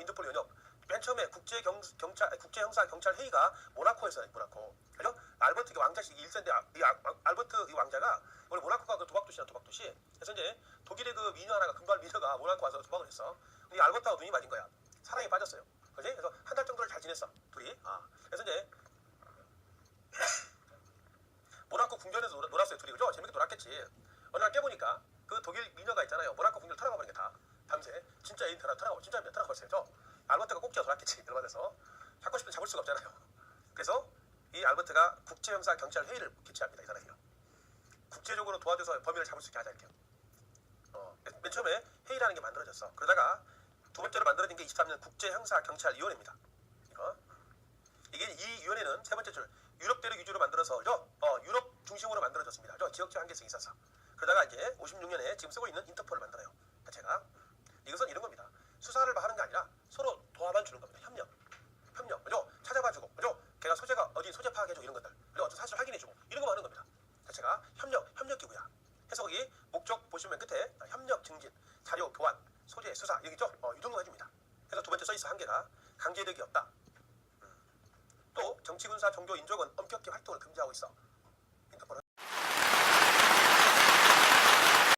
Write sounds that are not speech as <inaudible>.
인터폴 연역. 맨 처음에 국제 경, 경찰 국제 형사 경찰 회의가 모나코에서 모나코. 그죠? 알버트 이 왕자식 1세인데 아, 이 아- 알버트 이 왕자가 원래 모나코가 그 도박 도시야 도박 도시. 그래서 이제 독일의 그 미녀 하나가 금발 미녀가 모나코 와서 도박을 했어. 근데 이 알버트하고 눈이 맞은 거야. 사랑에 빠졌어요. 그지? 그래서 한 달 정도를 잘 지냈어. 둘이. 아. 그래서 이제 모나코 궁전에서 놀- 놀았어요. 둘이 그죠? 재밌게 놀았겠지. 어느 날 깨보니까 그 독일 미녀가 있잖아요. 모나코 궁전 타러가 버린 게 다. 밤새 진짜 애인 타러 버렸어요. 저 알버트가 꼭지가 돌았겠지. 열받아서 잡고 싶은데 잡을 수가 없잖아요. <laughs> 그래서 이 알버트가 국제형사 경찰 회의를 개최합니다. 이 사람이요. 국제적으로 도와줘서 범인을 잡을 수 있게 하자 이렇게. 어, 맨 처음에 회의라는 게 만들어졌어. 그러다가 두 번째로 만들어진 게 23년 국제형사 경찰위원회입니다. 이거. 이게 이 위원회는 세 번째 줄 유럽대를 위주로 만들어서 저 어, 유럽 중심으로 만들어졌습니다. 저 지역적 한계성이 있어서 그러다가 이제 56년에 지금 쓰고 있는 인터폴을 만들어요. 자체가 이것은 이런 겁니다. 수사를 하는 게 아니라 서로 도와만 주는 겁니다. 협력, 협력, 그죠? 찾아봐주고, 그죠? 걔가 소재가 어디 소재 파악 해주고 이런 것들, 그리고 어떤 사실 확인해주고 이런 거만 하는 겁니다. 자체가 협력, 협력 기구야. 그래서 거기 목적 보시면 끝에 협력 증진, 자료 교환, 소재 수사 여기 있죠? 어, 이 정도 해줍니다. 그래서 두 번째 써 있어 한계가 강제력이 없다. 또 정치, 군사, 종교, 인종은 엄격히 활동을 금지하고 있어.